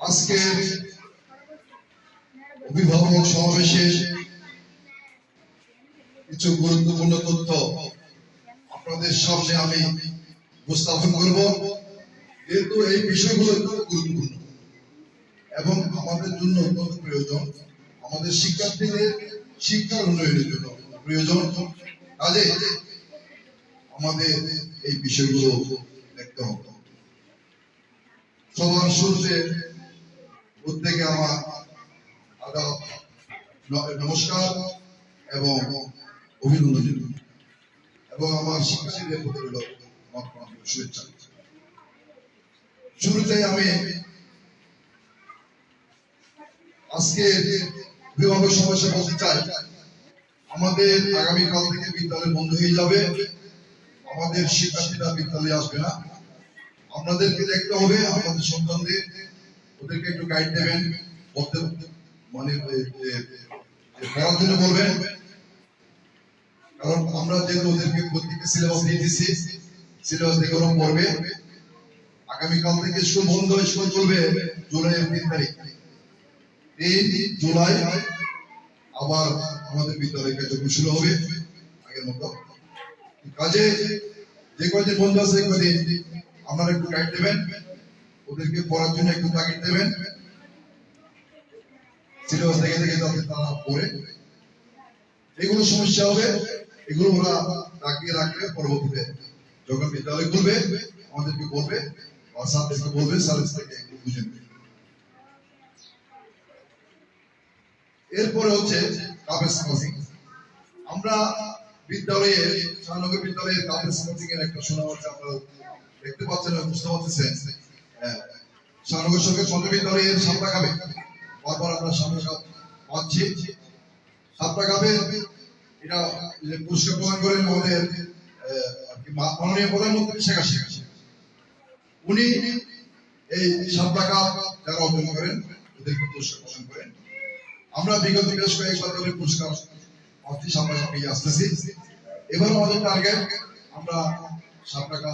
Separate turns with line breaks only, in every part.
আজকের অভিভাবক সমাবেশে কিছু গুরুত্বপূর্ণ তথ্য আপনাদের সামনে আমি উপস্থাপন করব। যেহেতু এই বিষয়গুলো অত্যন্ত গুরুত্বপূর্ণ এবং আমাদের জন্য অত্যন্ত প্রয়োজন, আমাদের শিক্ষার্থীদের শিক্ষার উন্নয়নের জন্য প্রয়োজন। কাজে আমাদের এই বিষয়গুলো দেখতে হবে। সবার শুরুতে প্রত্যেকে আমার নমস্কার এবং অভিনন্দন এবং আমার শুভেচ্ছা। শুরুতে আমি আজকে অভিভাবক সমাবেশে বলতে চাই, আমাদের আগামীকাল থেকে বিদ্যালয় বন্ধ হয়ে যাবে। আমাদের শিক্ষার্থীরা বিদ্যালয়ে আসবে না। আপনাদেরকে দেখতে হবে, আমাদের সন্তানদের, ওদেরকে গাইড দেবেন, বলতে মানে এ বলবেন। কারণ আমরা যেহেতু ওদেরকে প্রত্যেকটা সিলেবাস দিয়ে দিচ্ছি সিলেবাস দেখে ওরা পড়বে। আগামীকাল থেকে স্কুল বন্ধ স্কুল চলবে জুলাইয়ের তিন তারিখ। তিন জুলাই আবার আমাদের বিদ্যালয় কার্যক্রম শুরু হবে, আগের মতো। কাজে যে বন্ধ আছে আপনারা একটু গাইড দেবেন, ওদেরকে পড়ার জন্য একটু তাগিদ দেবেন। এগুলো সমস্যা হবে এগুলো ওরা পরবর্তীতে। যখন বিদ্যালয় খুলবে আমাদেরকে বলবে বলবে বুঝে নেবে। এরপরে হচ্ছে আমরা বিদ্যালয়ে শাহনগর বিদ্যালয়ের কাপের স্পোর্টিং এর একটা শোনা হচ্ছে আপনারা দেখতে পাচ্ছেন বুঝতে পারতেছেন। হ্যাঁ, শাহনগর সরকার সন্ত বিদ্যালয়ের সাতটা কাপে বারবার আমরা পাচ্ছি। সাতটা এটা পুরস্কার প্রদান করেন আমাদের মাননীয় প্রধানমন্ত্রী শেখ হাসিনা। উনি এই সাতটা কাপ যারা অর্জন করেন, ওদেরকে পুরস্কার প্রদান করেন। আমরা বিগত বেশ কয়েকবার ধরে পুরস্কার অর্থী আসতেছি। এবার আমাদের টার্গেট আমরা সাত টাকা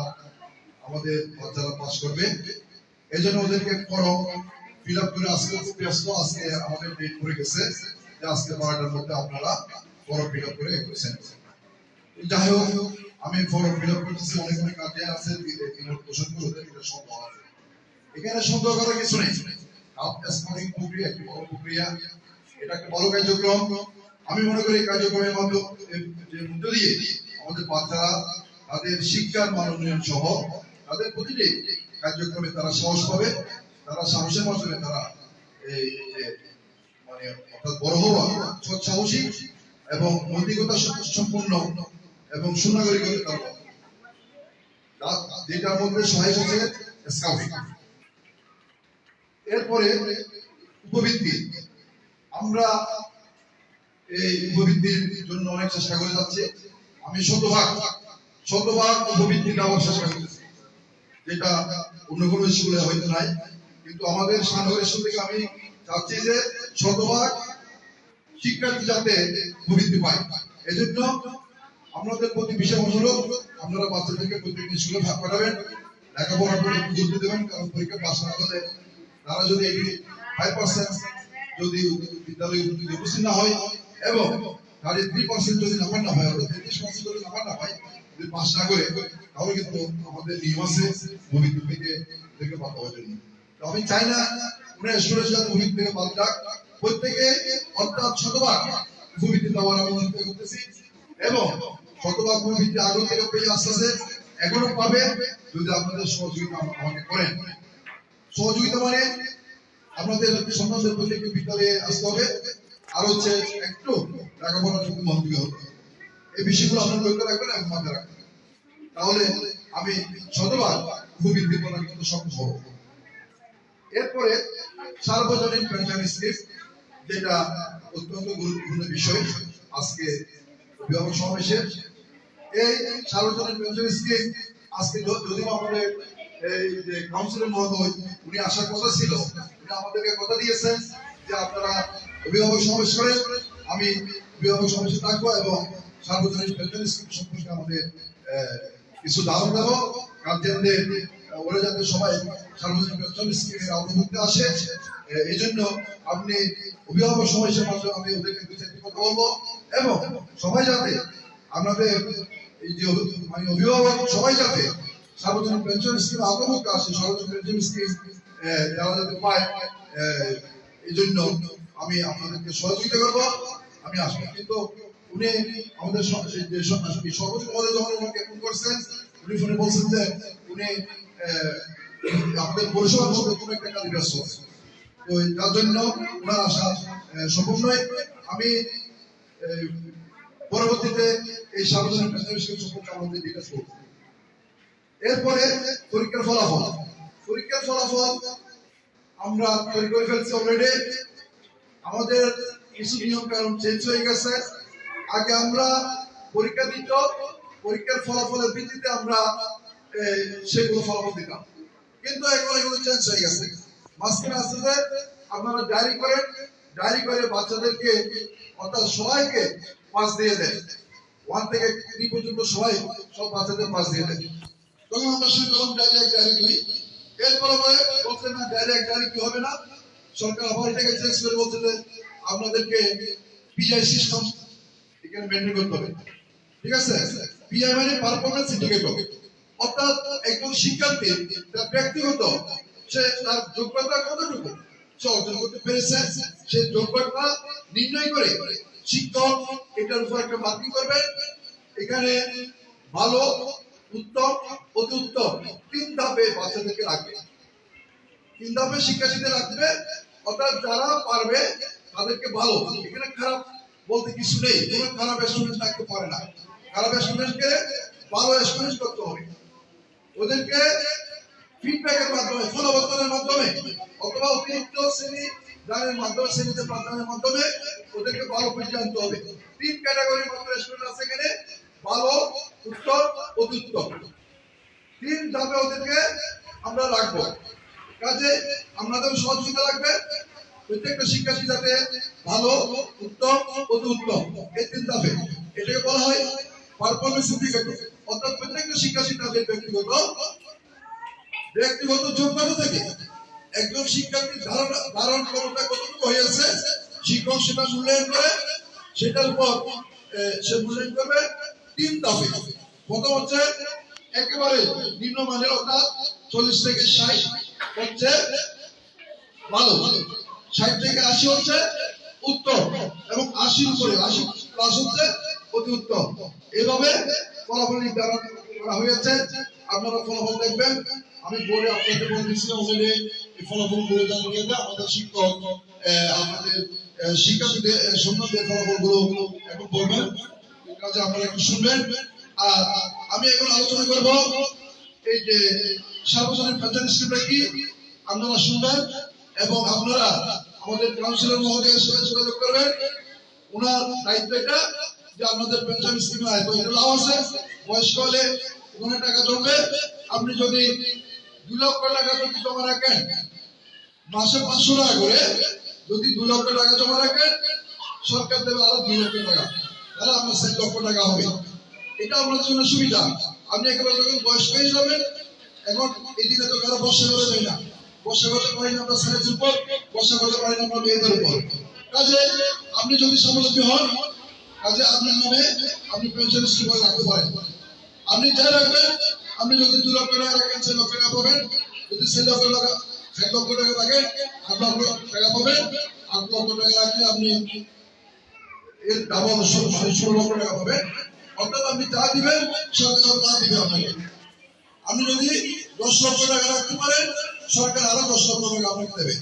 আমাদের বাচ্চারা পাস করবে এই জন্য ওদেরকে ফর্ম ফিল আপ করে ব্যস্ত আজকে আমাদের ডেট পড়ে গেছে আজকে বারোটার মধ্যে আপনারা ফর্ম ফিল আপ করে করেছেন যাই হোক আমি ফর্ম ফিল আপ করতেছি অনেক অনেক গার্জিয়ান আছে পোষণ করে এটা আছে এখানে সন্দেহ করার কিছু নেই স্মার্টিং প্রক্রিয়া একটি বড় প্রক্রিয়া এটা একটা বড় কার্যক্রম আমি মনে করি কার্যক্রমের মধ্য দিয়ে আমাদের বাচ্চারা তাদের শিক্ষার মান উন্নয়ন সহ তাদের প্রতিটি কার্যক্রমে তারা সাহস পাবে তারা তারা এই যে মানে অর্থাৎ বড় হওয়া সাহসী এবং নৈতিকতা সম্পূর্ণ এবং যেটার মধ্যে সহায়ক হচ্ছে স্কাউটিং এরপরে উপবৃত্তি। আমরা এই উপবৃত্তির জন্য অনেক চেষ্টা করে যাচ্ছি। আমি শতভাগ শতভাগ উপবৃত্তি দেওয়ার চেষ্টা করতেছি। যেটা অন্য কোনো স্কুলে হয়তো নাই। কিন্তু আমাদের স্কুল থেকে আমি চাচ্ছি যে শতভাগ শিক্ষার্থী যাতে উপবৃত্তি পায়। এজন্য আপনাদের প্রতি বিশেষ অনুরোধ, আপনারা বাচ্চাদেরকে প্রত্যেকটি স্কুলে ভাগ পাঠাবেন, লেখাপড়ার প্রতি গুরুত্ব দেবেন, কারণ পরীক্ষা পাস না করলে তারা যদি এইটি ফাইভ পার্সেন্ট যদি বিদ্যালয়ে উপস্থিত না হয় এবং তাদের থ্রি পার্সেন্ট যদি নাম্বার না হয়, অর্থাৎ তেত্রিশ পার্সেন্ট যদি নাম্বার না হয়, যদি পাস না করে, তাহলে কিন্তু আমাদের নিয়ম আছে ভবিষ্যৎ থেকে বাদ দেওয়ার জন্য। আমি চাই না থেকে ভূমিতে আমি চিন্তা করতেছি এবং ভূমিতে থেকে পেয়ে এখনও পাবে যদি আপনাদের সহযোগিতা আমা- আমাকে করেন। সহযোগিতা মানে আপনাদের সন্তানদের প্রত্যেকটি বিদ্যালয়ে আসতে হবে। আর হচ্ছে একটু লেখাপড়ার প্রতি মনোযোগী হতে হবে। এই বিষয়গুলো আপনারা লক্ষ্য রাখবেন এবং মাথায় রাখবেন। তাহলে আমি শতভাগ ভূমিতে প্রদান করতে সক্ষম হব। এরপরে সার্বজনীন পেনশন স্কিম যেটা অত্যন্ত গুরুত্বপূর্ণ বিষয় আজকে অভিভাবক সমাবেশের এই সার্বজনীন পেনশন স্কিম আজকে য- যদিও আমাদের এই যে কাউন্সিলর মহোদয়, উনি আসার কথা ছিল, উনি আমাদেরকে কথা দিয়েছেন যে আপনারা অভিভাবক সমাবেশ করেন। আমি অভিভাবক সমাবেশে থাকব এবং সার্বজনীন পেনশন স্কিম সম্পর্কে আমাদের কিছু ধারণা দেবো। গার্জিয়ানদের ওরা যাতে সবাই সার্বজনীন পেনশন স্কিমের আওতাভুক্তে আসে এই জন্য আপনি অভিভাবক সমাবেশের মাধ্যমে আমি ওদেরকে দু চারটি এবং সবাই যাতে আমাদের এই যে মানে অভিভাবক সবাই যাতে সার্বজনীন পেনশন স্কিম আওতাভুক্ত আসে, সার্বজনীন পেনশন স্কিম যারা যাতে পায় এই জন্য আমি আপনাদেরকে সহযোগিতা করব। আমি আসব কিন্তু উনি আমাদের সর্বোচ্চ পদে যখন ওনাকে ফোন করছেন। উনি ফোনে বলছেন যে উনি আপনাদের পরিষেবার মধ্যে কোনো একটা কাজে ব্যস্ত। তো তার জন্য ওনার আশা সম্ভব নয়। আমি পরবর্তীতে এই সার্বজনীন পেনশন সম্পর্কে আমাদের ডিটেলস করব। এরপরে পরীক্ষার ফলাফল। পরীক্ষার ফলাফল আমরা তৈরি করে ফেলছি অলরেডি আমাদের কিছু নিয়ম কানুন চেঞ্জ হয়ে গেছে। আগে আমরা পরীক্ষা দিত, পরীক্ষার ফলাফলের ভিত্তিতে আমরা সেগুলো ফলাফল দিতাম কিন্তু এখন এগুলো চেঞ্জ হয়ে গেছে। মাঝখানে আসতে যে আপনারা ডায়েরি করেন ডায়েরি করে বাচ্চাদেরকে অর্থাৎ সবাইকে পাস দিয়ে দেয় ওয়ান থেকে থ্রি পর্যন্ত সবাই সব বাচ্চাদের পাস দিয়ে দেয় তখন আমরা শুরু করলাম ডাইরেক্ট ডায়েরি করি এরপরে বলছে না ডাইরেক্ট ডায়েরি কি হবে না? সরকার আবার এটাকে চেঞ্জ করে বলছে যে আপনাদেরকে পিআই সিস্টেম এখানে মেনটেন করতে হবে। ঠিক আছে? পিআই মানে পারফরমেন্স ইন্ডিকেটর অর্থাৎ একজন শিক্ষার্থী, তার ব্যক্তিগত, সে তার যোগ্যতা কতটুকু? সে অর্জন করতে পেরেছে, সে যোগ্যতা নির্ণয় করে শিক্ষক এটার উপর একটা মার্কিং করবে এখানে ভালো, উত্তম, অতি উত্তম, তিন ধাপে বাচ্চাদেরকে রাখবে। তিন ধাপে শিক্ষার্থীদের রাখবে, অর্থাৎ যারা পারবে তাদেরকে ভালো। এখানে খারাপ বলতে কিছু নেই, কোনো খারাপ স্টুডেন্ট থাকতে পারে না। খারাপ স্টুডেন্টকে ভালো স্টুডেন্ট করতে হবে। ওদেরকে ফিডব্যাকের মাধ্যমে ফলবর্তনের মাধ্যমে, অথবা অতিরিক্ত শ্রেণি দানের মাধ্যমে, শ্রেণীতে প্রার্থনের মাধ্যমে ওদেরকে ভালো পর্যায়ে আনতে হবে। তিন ক্যাটাগরির মাত্র স্টুডেন্ট আছে এখানে, ভালো উত্তর অতি উত্তম তিন ধাপে ওদেরকে আমরা রাখব। কাজে আপনাদের সহযোগিতা লাগবে। প্রত্যেকটা শিক্ষার্থী যাতে ভালো, উত্তম, অতি উত্তম। এই তিন ধাপে। এটাকে বলা হয় পারফরমেন্স ইন্ডিকেটর অর্থাৎ প্রত্যেকটা শিক্ষার্থী তাদের ব্যক্তিগত ব্যক্তিগত যোগ্যতা থেকে একজন শিক্ষার্থীর ধারণা, ধারণ ক্ষমতা কতটুকু হয়েছে, শিক্ষক সেটা মূল্যায়ন করে, সেটার উপর সে মূল্যায়ন করবে তিন ধাপে প্রথম হচ্ছে একেবারে নিম্নমানের অর্থাৎ চল্লিশ থেকে ষাট হচ্ছে ভালো। ষাট থেকে আশি হচ্ছে উত্তম এবং আশির উপরে, আশি প্লাস হচ্ছে অতি উত্তম। এভাবে ফলাফল নির্ধারণ করা হয়েছে। আপনারা ফলাফল দেখবেন। আমি বলে আপনাদের বলে দিচ্ছি অলরেডি এই ফলাফলগুলো জানিয়ে দেয় আমাদের শিক্ষক আমাদের শিক্ষার্থীদের সন্ন্যদের ফলাফল এখন বলবেন কাজে আপনারা একটু শুনবেন। আর আমি এখন আলোচনা করব এই যে সার্বজনীন পেনশন স্কিমটা কি? আপনারা শুনবেন এবং আপনারা আমাদের কাউন্সিলর মহোদয়ের সাথে যোগাযোগ করবেন। ওনার দায়িত্ব এটা যে আপনাদের পেনশন স্কিমে আছে, বয়স্ক হলে ওখানে টাকা জমবে আপনি যদি দু লক্ষ টাকা যদি জমা রাখেন, মাসে পাঁচশো টাকা করে যদি দু লক্ষ টাকা জমা রাখেন, সরকার দেবে আরও দুই লক্ষ টাকা। তাহলে আপনার চার লক্ষ টাকা হবে। এটা আপনার জন্য সুবিধা। আপনি একেবারে যখন বয়স্ক হয়ে যাবেন, এখন এদিকে তো কারও বর্ষা করে যায় না। বর্ষা করতে পারেন আপনার ছেলেদের উপর। বর্ষা করতে পারেন আপনার মেয়েদের উপর। কাজে আপনি যদি স্বাবলম্বী হন কাজে আপনার নামে আপনি পেনশন স্কিম রাখতে পারেন আপনি যা রাখবেন, আপনি যদি দু লক্ষ টাকা রাখেন, সে লক্ষ টাকা পাবেন। যদি ছয় লক্ষ টাকা ছয় লক্ষ টাকা রাখেন আট লক্ষ টাকা পাবেন। আট লক্ষ টাকা রাখলে আপনি এর ডাবল ষোলো লক্ষ টাকা পাবেন। অর্থাৎ আপনি যা দিবেন, সরকার তা দিবে আপনাকে। আপনি যদি দশ লক্ষ টাকা রাখতে পারেন, সরকার আরও দশ লক্ষ টাকা আপনাকে দেবে।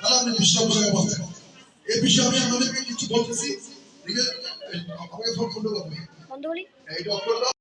তাহলে আপনি বিশ লক্ষ টাকা পাচ্ছেন এই বিষয়ে আমি আপনাদেরকে কিছু বলতেছি। ঠিক আছে আমাকে ফোন
বন্ধ বলি
এই ডক্টরটা